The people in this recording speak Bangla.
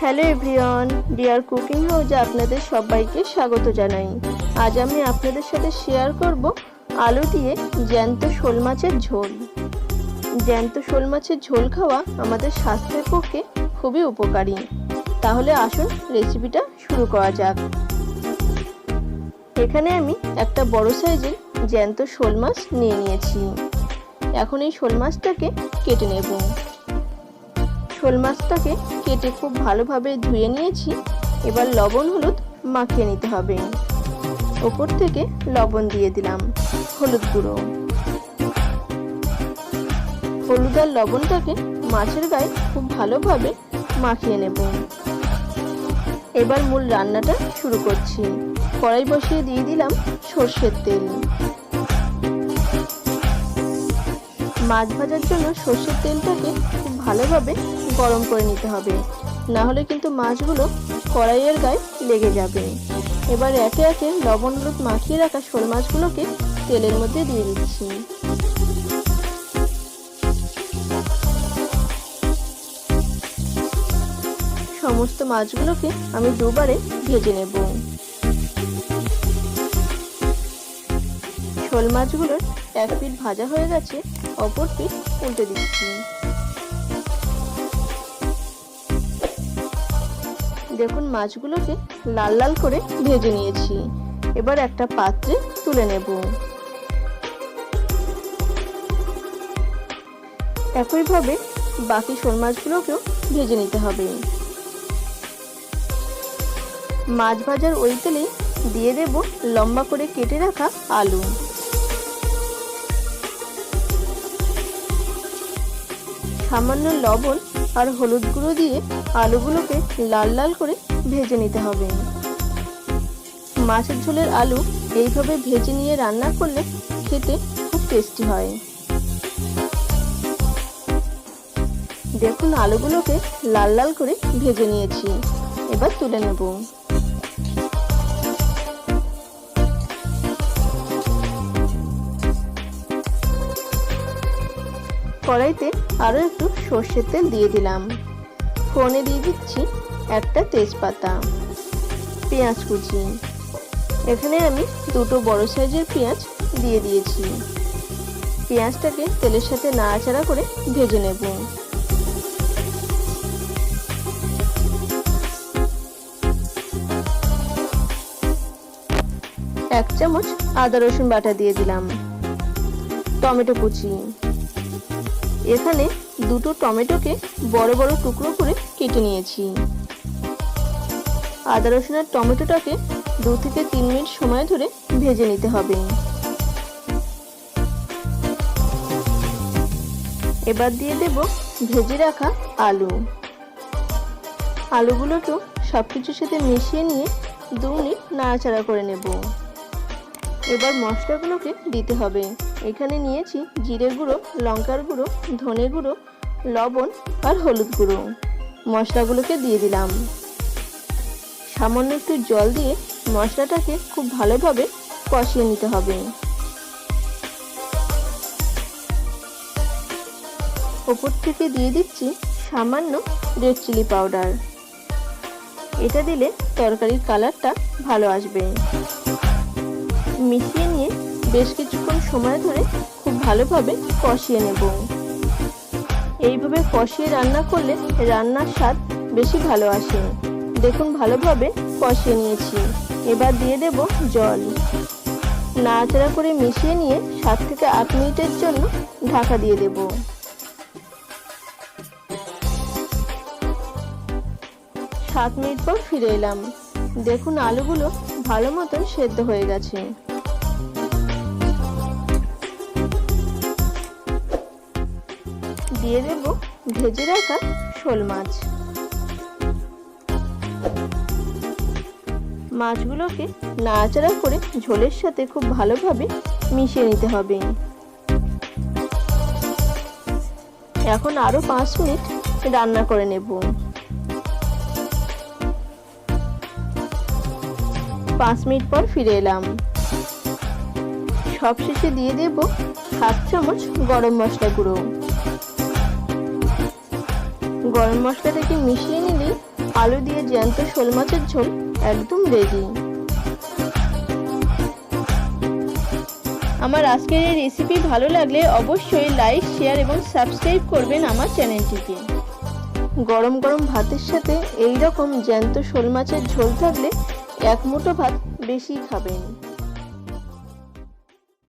হ্যালো এভরিওয়ান, ডিয়ার কুকিং হাউজে আপনাদের সবাইকে স্বাগত জানাই। আজ আমি আপনাদের সাথে শেয়ার করব আলু দিয়ে জ্যান্ত শোল মাছের ঝোল। জ্যান্ত শোল মাছের ঝোল খাওয়া আমাদের স্বাস্থ্যের পক্ষে খুবই উপকারী। তাহলে আসুন রেসিপিটা শুরু করা যাক। এখানে আমি একটা বড় সাইজের জ্যান্ত শোল মাছ নিয়ে নিয়েছি। এখন এই শোল মাছটাকে কেটে নেব। শোল মাছটাকে কেটে খুব ভালোভাবে ধুয়ে নিয়েছি। এবার লবণ হলুদ মাখিয়ে নিতে হবে। ওপর থেকে লবণ দিয়ে দিলাম হলুদ গুঁড়ো। হলুদ আর লবণটাকে মাছের গায়ে খুব ভালোভাবে মাখিয়ে নেব। এবার মূল রান্নাটা শুরু করছি। কড়াই বসিয়ে দিয়ে দিলাম সর্ষের তেল। মাছ ভাজার জন্য সর্ষের তেলটাকে ভালোভাবে গরম করে নিতে হবে। না হলে কিন্তু মাছগুলো কড়াইয়ের গায়ে লেগে যাবে। এবার একে একে লবণ হলুদ মাখিয়ে রাখা শোল মাছগুলোকে তেলের মধ্যে দিয়ে দিচ্ছি। সমস্ত মাছগুলোকে আমি দুবারে ভেজে নেব। শোল মাছগুলোর এক পিঠ ভাজা হয়ে গেছে, অপর পিঠ উল্টে দিচ্ছি। দেখুন মাছগুলোকে লাল লাল করে ভেজে নিয়েছি। এবার একটা পাত্রে তুলে নেব। একইভাবে বাকি শোল মাছগুলোকেও ভেজে নিতে হবে। মাছ ভাজার ওই তেলে দিয়ে দেব লম্বা করে কেটে রাখা আলু। সামান্য লবণ আর হলুদ গুঁড়ো দিয়ে আলুগুলোকে লাল লাল করে ভেজে নিতে হবে। মাছের ঝোলের আলু এইভাবে ভেজে নিয়ে রান্না করলে খেতে খুব টেস্টি হয়। দেখুন, আলুগুলোকে লাল লাল করে ভেজে নিয়েছি। এবার তুলে নেব। কড়াইতে আরও একটু সর্ষের তেল দিয়ে দিলাম। ফোনে দিয়ে দিচ্ছি একটা তেজপাতা, পেঁয়াজ কুচি। এখানে আমি দুটো বড় সাইজের পেঁয়াজ দিয়ে দিয়েছি। পেঁয়াজটাকে তেলের সাথে নাড়াচাড়া করে ভেজে নেব। এক চামচ আদা রসুন বাটা দিয়ে দিলাম। টমেটো কুচি। এখানে দুটো টমেটোকে বড় বড় টুকরো করে কেটে নিয়েছি। আদা রসুনের টমেটোটাকে দু থেকে তিন মিনিট সময় ধরে ভেজে নিতে হবে। এবার দিয়ে দেব ভেজে রাখা আলু। আলুগুলোকেও সব কিছুর সাথে মিশিয়ে নিয়ে দু মিনিট নাড়াচাড়া করে নেব। এবার মশলাগুলোকে দিতে হবে। এখানে নিয়েছি জিরে গুঁড়ো, লঙ্কার গুঁড়ো, ধনে গুঁড়ো, লবণ আর হলুদ গুঁড়ো। মশলাগুলোকে দিয়ে দিলাম। সামান্য একটু জল দিয়ে মশলাটাকে খুব ভালোভাবে কষিয়ে নিতে হবে। ওপর থেকে দিয়ে দিচ্ছি সামান্য রেড চিলি পাউডার। এটা দিলে তরকারির কালারটা ভালো আসবে। মিশিয়ে নিয়ে বেশ কিছুক্ষণ সময় ধরে খুব ভালোভাবে কষিয়ে নেব। এইভাবে কষিয়ে রান্না করলে রান্নার স্বাদ বেশি ভালো আসে। দেখুন, ভালোভাবে কষিয়ে নিয়েছি। এবার দিয়ে দেব জল। নাড়াচাড়া করে মিশিয়ে নিয়ে সাত থেকে আট মিনিটের জন্য ঢাকা দিয়ে দেব। সাত মিনিট পর ফিরে এলাম। দেখুন, আলুগুলো ভালো মতন সেদ্ধ হয়ে গেছে। দিয়ে দেব ভেজে রাখা শোল মাছ। মাছগুলোকে নাড়াচাড়া করে ঝোলের সাথে খুব ভালোভাবে মিশিয়ে নিতে হবে। এখন আরও পাঁচ মিনিট রান্না করে নেব। পাঁচ মিনিট পর ফিরে এলাম। সবশেষে দিয়ে দেব হাফ চামচ গরম মশলা গুঁড়ো। গরম মশলাটাকে মিশিয়ে নিলেই আলু দিয়ে জ্যান্ত শোল মাছের ঝোল একদম রেডি আমার আজকের এই রেসিপি ভালো লাগলে অবশ্যই লাইক শেয়ার এবং সাবস্ক্রাইব করবেন আমার চ্যানেলটিকে। গরম গরম ভাতের সাথে এই রকম জ্যান্ত শোল মাছের ঝোল থাকলে এক মুঠো ভাত বেশি খাবেন।